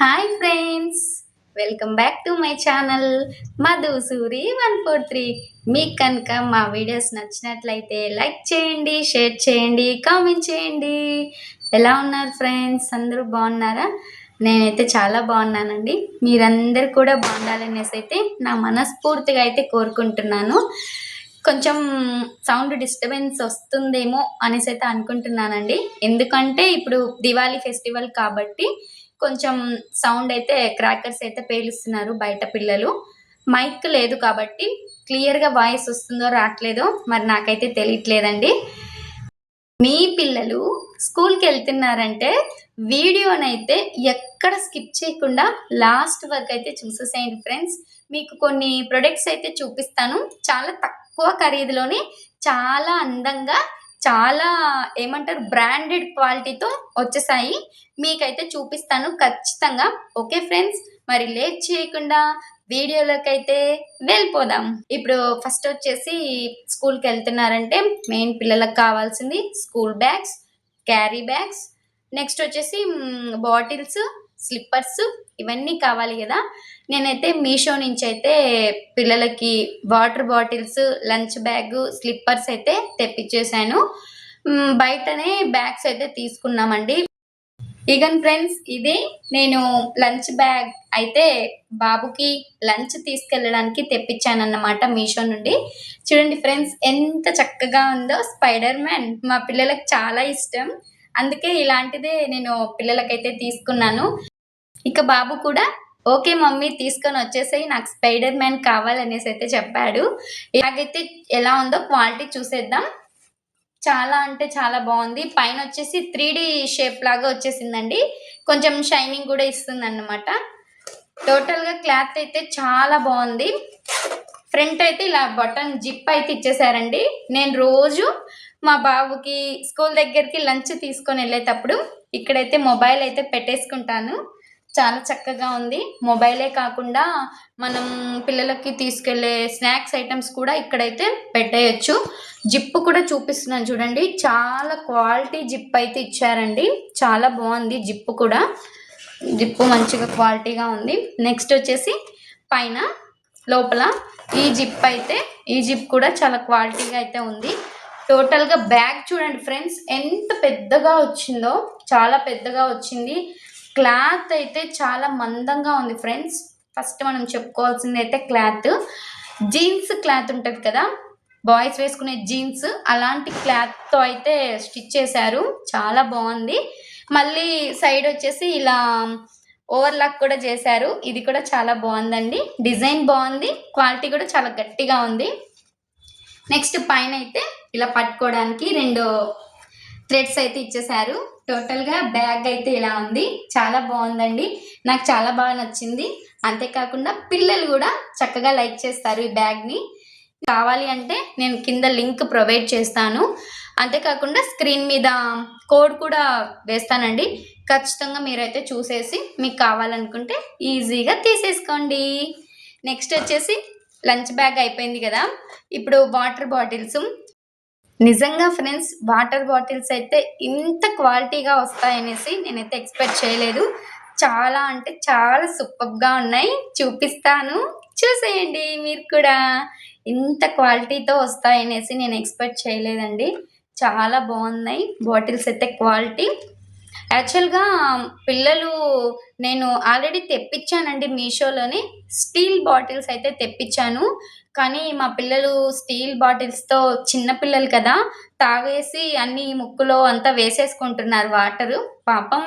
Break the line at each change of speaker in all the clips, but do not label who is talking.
Hi friends welcome back to my channel Madhusuri one four three మీకు కనుక మా videos నచ్చినట్లయితే లైక్ చేయండి షేర్ చేయండి కామెంట్ చేయండి. ఎలా ఉన్నారు ఫ్రెండ్స్ అందరూ బాగున్నారా? నేనైతే చాలా బాగున్నానండి. మీరందరూ కూడా బాగుండాలనేసి అయితే నా మనస్ఫూర్తిగా అయితే కోరుకుంటున్నాను. కొంచెం సౌండ్ డిస్టర్బెన్స్ వస్తుందేమో అనేసి అయితే అనుకుంటున్నానండి. ఎందుకంటే ఇప్పుడు దివాళీ ఫెస్టివల్ కాబట్టి కొంచెం సౌండ్ అయితే క్రాకర్స్ అయితే పేలుస్తున్నారు బయట పిల్లలు. మైక్ లేదు కాబట్టి క్లియర్గా వాయిస్ వస్తుందో రావట్లేదో మరి నాకైతే తెలియట్లేదండి. మీ పిల్లలు స్కూల్కి వెళ్తున్నారంటే వీడియోనైతే ఎక్కడ స్కిప్ చేయకుండా లాస్ట్ వరకు అయితే చూసేసేయండి ఫ్రెండ్స్. మీకు కొన్ని ప్రొడక్ట్స్ అయితే చూపిస్తాను. చాలా తక్కువ ఖరీదులోనే చాలా అందంగా చాలా ఏమంటారు బ్రాండెడ్ క్వాలిటీతో వచ్చేసాయి. మీకైతే చూపిస్తాను ఖచ్చితంగా. Okay friends? మరి లేట్ చేయకుండా వీడియోలోకి అయితే వెళ్ళిపోదాం. ఇప్పుడు ఫస్ట్ వచ్చేసి స్కూల్కి వెళ్తున్నారంటే మెయిన్ పిల్లలకు కావాల్సింది school bags carry bags. Next వచ్చేసి బాటిల్స్ స్లిప్పర్స్ ఇవన్నీ కావాలి కదా. నేనైతే మీషో నుంచి అయితే పిల్లలకి water bottles lunch bag slippers అయితే తెప్పించేశాను బయటనే బ్యాగ్స్ అయితే తీసుకున్నామండి. ఈగన్ ఫ్రెండ్స్ ఇది నేను లంచ్ బ్యాగ్ అయితే బాబుకి లంచ్ తీసుకెళ్ళడానికి తెప్పించానన్నమాట మీషో నుండి. చూడండి ఫ్రెండ్స్ ఎంత చక్కగా ఉందో స్పైడర్ మ్యాన్ మా పిల్లలకు చాలా ఇష్టం. అందుకే ఇలాంటిదే నేను పిల్లలకైతే తీసుకున్నాను. ఇక బాబు కూడా ఓకే మమ్మీ తీసుకొని వచ్చేసాయి నాకు స్పైడర్ మ్యాన్ కావాలనేసి అయితే చెప్పాడు. ఇలాగైతే ఎలా ఉందో క్వాలిటీ చూసేద్దాం. చాలా అంటే చాలా బాగుంది. పైన వచ్చేసి త్రీ డి షేప్ లాగా వచ్చేసిందండి. కొంచెం షైనింగ్ కూడా ఇస్తుంది అన్నమాట టోటల్గా క్లాత్ అయితే చాలా బాగుంది. ఫ్రంట్ అయితే ఇలా బటన్ జిప్ అయితే ఇచ్చేసారండి. నేను రోజు మా బాబుకి స్కూల్ దగ్గరికి లంచ్ తీసుకొని వెళ్ళేటప్పుడు ఇక్కడైతే మొబైల్ అయితే పెట్టేసుకుంటాను. చాలా చక్కగా ఉంది. మొబైలే కాకుండా మనం పిల్లలకి తీసుకెళ్ళే స్నాక్స్ ఐటమ్స్ కూడా ఇక్కడైతే పెట్టేయచ్చు. జిప్ కూడా చూపిస్తున్నాను చూడండి. చాలా క్వాలిటీ జిప్ అయితే ఇచ్చారండి. చాలా బాగుంది జిప్ కూడా. జిప్పు మంచిగా క్వాలిటీగా ఉంది. నెక్స్ట్ వచ్చేసి పైన లోపల ఈ జిప్ అయితే ఈ జిప్ కూడా చాలా క్వాలిటీగా అయితే ఉంది. టోటల్గా బ్యాగ్ చూడండి ఫ్రెండ్స్ ఎంత పెద్దగా వచ్చిందో చాలా పెద్దగా వచ్చింది. క్లాత్ అయితే చాలా మందంగా ఉంది ఫ్రెండ్స్. ఫస్ట్ మనం చెప్పుకోవాల్సింది అయితే క్లాత్. జీన్స్ క్లాత్ ఉంటుంది కదా? బాయ్స్ వేసుకునే జీన్స్. అలాంటి క్లాత్తో అయితే స్టిచ్ చేశారు. చాలా బాగుంది. మళ్ళీ సైడ్ వచ్చేసి ఇలా ఓవర్లాక్ కూడా చేశారు. ఇది కూడా చాలా బాగుందండి. డిజైన్ బాగుంది. క్వాలిటీ కూడా చాలా గట్టిగా ఉంది. నెక్స్ట్ పైన అయితే ఇలా పట్టుకోవడానికి రెండు థ్రెడ్స్ అయితే ఇచ్చేసారు టోటల్గా బ్యాగ్ అయితే ఇలా ఉంది. చాలా బాగుందండి. నాకు చాలా బాగా నచ్చింది. అంతేకాకుండా పిల్లలు కూడా చక్కగా లైక్ చేస్తారు ఈ బ్యాగ్ని కావాలి అంటే నేను కింద లింక్ ప్రొవైడ్ చేస్తాను. అంతేకాకుండా స్క్రీన్ మీద కోడ్ కూడా వేస్తానండి. ఖచ్చితంగా మీరైతే చూసేసి మీకు కావాలనుకుంటే ఈజీగా తీసేసుకోండి. నెక్స్ట్ వచ్చేసి లంచ్ బ్యాగ్ అయిపోయింది కదా. ఇప్పుడు వాటర్ బాటిల్స్ నిజంగా ఫ్రెండ్స్ వాటర్ బాటిల్స్ అయితే ఇంత క్వాలిటీగా వస్తాయనేసి నేనైతే ఎక్స్పెక్ట్ చేయలేదు. చాలా అంటే చాలా సూపర్గా ఉన్నాయి. చూపిస్తాను. చూసేయండి మీరు కూడా. ఇంత క్వాలిటీతో వస్తాయనేసి నేను ఎక్స్పెక్ట్ చేయలేదండి. చాలా బాగున్నాయి. బాటిల్స్ అయితే క్వాలిటీ. యాక్చువల్గా పిల్లలు నేను ఆల్రెడీ తెప్పించానండి మీషోలోనే. స్టీల్ బాటిల్స్ అయితే తెప్పించాను. కానీ మా పిల్లలు స్టీల్ బాటిల్స్తో చిన్న పిల్లలు కదా తాగేసి అన్ని ముక్కులో అంతా వేసేసుకుంటున్నారు వాటరు. పాపం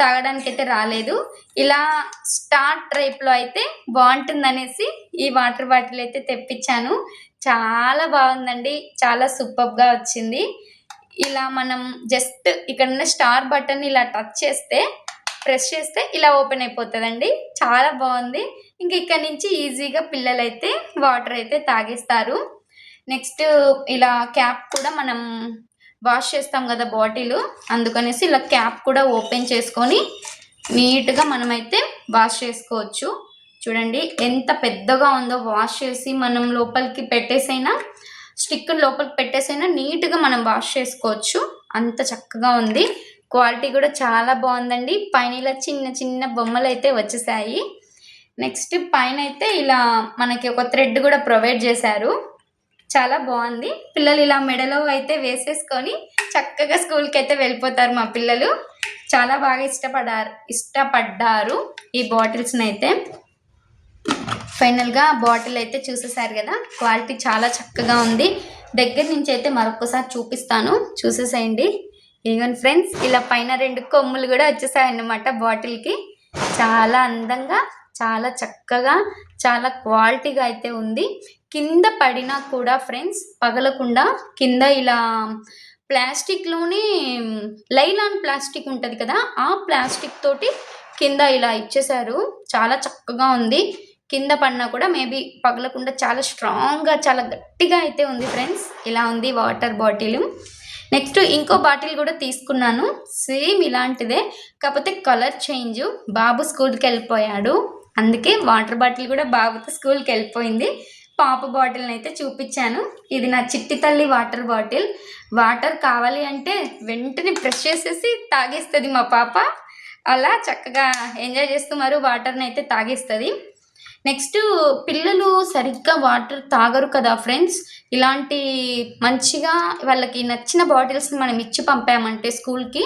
తాగడానికి అయితే రాలేదు. ఇలా స్టార్ టైప్లో అయితే బాగుంటుందనేసి ఈ వాటర్ బాటిల్ అయితే తెప్పించాను. చాలా బాగుందండి. చాలా సూపర్గా వచ్చింది. ఇలా మనం జస్ట్ ఇక్కడ ఉన్న స్టార్ బటన్ ఇలా టచ్ చేస్తే ప్రెస్ చేస్తే ఇలా ఓపెన్ అయిపోతుందండి. చాలా బాగుంది. ఇంక ఇక్కడ నుంచి ఈజీగా పిల్లలైతే వాటర్ అయితే తాగేస్తారు. నెక్స్ట్ ఇలా క్యాప్ కూడా మనం వాష్ చేస్తాం కదా బాటిల్. అందుకనేసి ఇలా క్యాప్ కూడా ఓపెన్ చేసుకొని నీట్గా మనమైతే వాష్ చేసుకోవచ్చు. చూడండి ఎంత పెద్దగా ఉందో వాష్ చేసి మనం లోపలికి పెట్టేసైనా స్టిక్ లోపలికి పెట్టేసైనా నీట్గా మనం వాష్ చేసుకోవచ్చు. అంత చక్కగా ఉంది. క్వాలిటీ కూడా చాలా బాగుందండి. పైన ఇలా చిన్న చిన్న బొమ్మలు అయితే వచ్చేసాయి. నెక్స్ట్ పైన అయితే ఇలా మనకి ఒక థ్రెడ్ కూడా ప్రొవైడ్ చేశారు. చాలా బాగుంది. పిల్లలు ఇలా మెడలో అయితే వేసేసుకొని చక్కగా స్కూల్కి అయితే వెళ్ళిపోతారు మా పిల్లలు. చాలా బాగా ఇష్టపడారు ఇష్టపడ్డారు ఈ బాటిల్స్ని అయితే ఫైనల్గా బాటిల్ అయితే చూసేసారు కదా. క్వాలిటీ చాలా చక్కగా ఉంది. దగ్గర నుంచి అయితే మరొకసారి చూపిస్తాను. చూసేసేయండి. ఇదిగోండి ఫ్రెండ్స్ ఇలా పైన రెండు కొమ్ములు కూడా వచ్చేసాయి అన్నమాట బాటిల్కి. చాలా అందంగా చాలా చక్కగా చాలా క్వాలిటీగా అయితే ఉంది. కింద పడినా కూడా ఫ్రెండ్స్ పగలకుండా కింద ఇలా ప్లాస్టిక్లోనే లైలాన్ ప్లాస్టిక్ ఉంటుంది కదా ఆ ప్లాస్టిక్ తోటి కింద ఇలా ఇచ్చేసారు. చాలా చక్కగా ఉంది. కింద పడినా కూడా మేబీ పగలకుండా చాలా స్ట్రాంగ్గా చాలా గట్టిగా అయితే ఉంది ఫ్రెండ్స్ ఇలా ఉంది వాటర్ బాటిల్. నెక్స్ట్ ఇంకో బాటిల్ కూడా తీసుకున్నాను. సేమ్ ఇలాంటిదే. కాకపోతే కలర్ చేంజ్. బాబు స్కూల్కి వెళ్ళిపోయాడు. అందుకే వాటర్ బాటిల్ కూడా బాబుతో స్కూల్కి వెళ్ళిపోయింది. పాప బాటిల్ని అయితే చూపించాను. ఇది నా చిట్టి తల్లి వాటర్ బాటిల్. వాటర్ కావాలి అంటే వెంటనే బ్రష్ చేసేసి తాగేస్తుంది మా పాప. అలా చక్కగా ఎంజాయ్ చేస్తూ మరి వాటర్ని అయితే తాగేస్తుంది. నెక్స్ట్ పిల్లలు సరిగ్గా వాటర్ తాగరు కదా ఫ్రెండ్స్? ఇలాంటి మంచిగా వాళ్ళకి నచ్చిన బాటిల్స్ని మనం ఇచ్చి పంపామంటే స్కూల్కి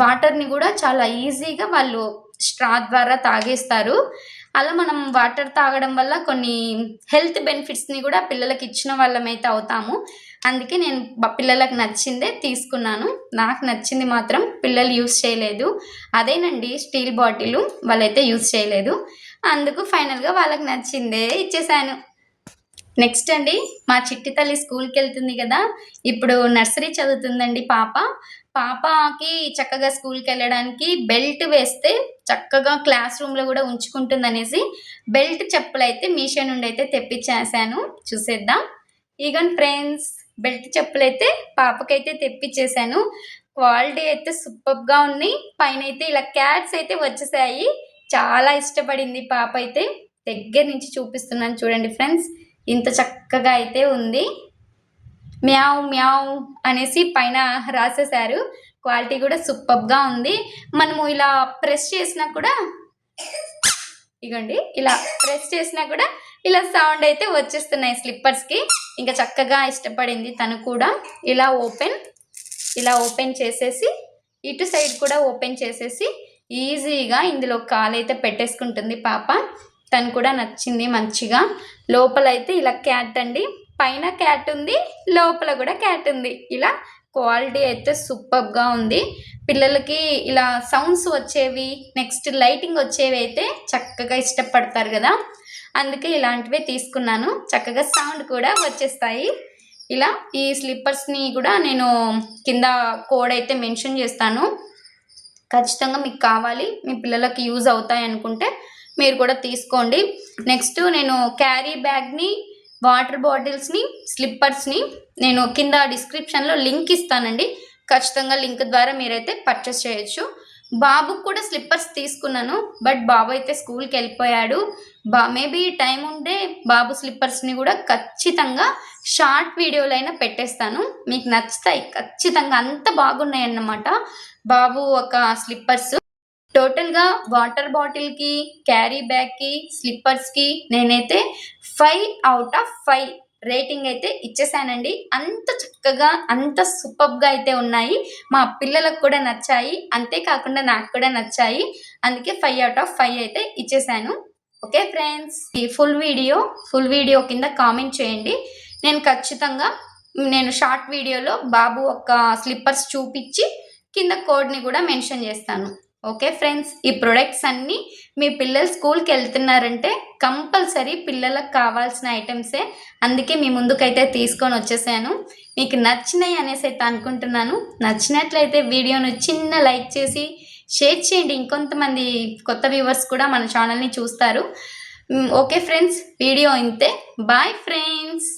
వాటర్ని కూడా చాలా ఈజీగా వాళ్ళు స్ట్రా ద్వారా తాగేస్తారు. అలా మనం వాటర్ తాగడం వల్ల కొన్ని హెల్త్ బెనిఫిట్స్ని కూడా పిల్లలకి ఇచ్చిన వాళ్ళమైతే అవుతాము. అందుకే నేను పిల్లలకు నచ్చిందే తీసుకున్నాను. నాకు నచ్చింది మాత్రం పిల్లలు యూస్ చేయలేదు. అదేనండి స్టీల్ బాటిల్ వాళ్ళైతే యూస్ చేయలేదు. అందుకు ఫైనల్గా వాళ్ళకి నచ్చిందే ఇచ్చేసాను. నెక్స్ట్ అండి మా చిట్టి తల్లి స్కూల్కి వెళ్తుంది కదా ఇప్పుడు నర్సరీ చదువుతుందండి పాప. పాపకి చక్కగా స్కూల్కి వెళ్ళడానికి బెల్ట్ వేస్తే చక్కగా క్లాస్ రూమ్లో కూడా ఉంచుకుంటుంది అనేసి బెల్ట్ చెప్పులు అయితే మీషో నుండి అయితే తెప్పించేసాను. చూసేద్దాం. ఈగన్ ఫ్రెండ్స్ బెల్ట్ చెప్పులు అయితే పాపకైతే తెప్పించేసాను. క్వాలిటీ అయితే సూపర్గా ఉన్నాయి పైన అయితే ఇలా క్యాట్స్ అయితే వచ్చేసాయి. చాలా ఇష్టపడింది పాప అయితే. దగ్గర నుంచి చూపిస్తున్నాను చూడండి ఫ్రెండ్స్. ఇంత చక్కగా అయితే ఉంది. మ్యావ్ మ్యావ్ అనేసి పైన రాసేసారు క్వాలిటీ కూడా సూపర్గా ఉంది. మనము ఇలా ప్రెస్ చేసినా కూడా ఇగోండి ఇలా ప్రెస్ చేసినా కూడా ఇలా సౌండ్ అయితే వచ్చేస్తున్నాయి స్లిప్పర్స్కి. ఇంకా చక్కగా ఇష్టపడింది తను కూడా. ఇలా ఓపెన్ ఇలా ఓపెన్ చేసేసి ఇటు సైడ్ కూడా ఓపెన్ చేసేసి ఈజీగా ఇందులో కాలైతే పెట్టేసుకుంటుంది పాప. తను కూడా నచ్చింది మంచిగా. లోపల అయితే ఇలా క్యాట్ అండి. పైన క్యాట్ ఉంది లోపల కూడా క్యాట్ ఉంది. ఇలా క్వాలిటీ అయితే సూపర్గా ఉంది. పిల్లలకి ఇలా సౌండ్స్ వచ్చేవి నెక్స్ట్ లైటింగ్ వచ్చేవి అయితే చక్కగా ఇష్టపడతారు కదా. అందుకే ఇలాంటివే తీసుకున్నాను. చక్కగా సౌండ్ కూడా వచ్చేస్తాయి. ఇలా ఈ స్లిప్పర్స్ని కూడా నేను కింద కోడ్ అయితే మెన్షన్ చేస్తాను. ఖచ్చితంగా మీకు కావాలి. మీ పిల్లలకి యూజ్ అవుతాయి అనుకుంటే మీరు కూడా తీసుకోండి. నెక్స్ట్ నేను క్యారీ బ్యాగ్ని వాటర్ బాటిల్స్ని స్లిప్పర్స్ని నేను కింద డిస్క్రిప్షన్లో లింక్ ఇస్తానండి. ఖచ్చితంగా లింక్ ద్వారా మీరైతే పర్చేస్ చేయొచ్చు. బాబుకు కూడా స్లిప్పర్స్ తీసుకున్నాను బట్ బాబు అయితే స్కూల్కి వెళ్ళిపోయాడు. బా మేబీ టైం ఉంటే బాబు స్లిప్పర్స్ని కూడా ఖచ్చితంగా షార్ట్ వీడియోలైనా పెట్టేస్తాను. మీకు నచ్చుతాయి ఖచ్చితంగా అంత బాగున్నాయి అన్నమాట. బాబు ఒక స్లిప్పర్స్ టోటల్గా వాటర్ బాటిల్కి క్యారీ బ్యాగ్కి స్లిప్పర్స్కి నేనైతే five out of five rating అయితే ఇచ్చేసానండి. అంత చక్కగా అంత సూపర్గా అయితే ఉన్నాయి. మా పిల్లలకు కూడా నచ్చాయి. అంతేకాకుండా నాకు కూడా నచ్చాయి. అందుకే ఫైవ్ అవుట్ ఆఫ్ ఫైవ్ అయితే ఇచ్చేసాను. ఓకే ఫ్రెండ్స్ ఈ ఫుల్ వీడియో ఫుల్ వీడియో కింద కామెంట్ చేయండి. నేను ఖచ్చితంగా నేను షార్ట్ వీడియోలో బాబు ఒక స్లిప్పర్స్ చూపించి కింద కోడ్ని కూడా మెన్షన్ చేస్తాను. ఓకే ఫ్రెండ్స్ ఈ ప్రొడక్ట్స్ అన్నీ మీ పిల్లలు స్కూల్కి వెళ్తున్నారంటే కంపల్సరీ పిల్లలకు కావాల్సిన ఐటమ్సే. అందుకే మీ ముందుకైతే తీసుకొని వచ్చేసాను. మీకు నచ్చినాయి అనేసి అయితే అనుకుంటున్నాను. నచ్చినట్లయితే వీడియోను చిన్న లైక్ చేసి షేర్ చేయండి. ఇంకొంతమంది కొత్త వ్యూవర్స్ కూడా మన ఛానల్ని చూస్తారు. ఓకే ఫ్రెండ్స్ వీడియో ఇంతే. Bye friends!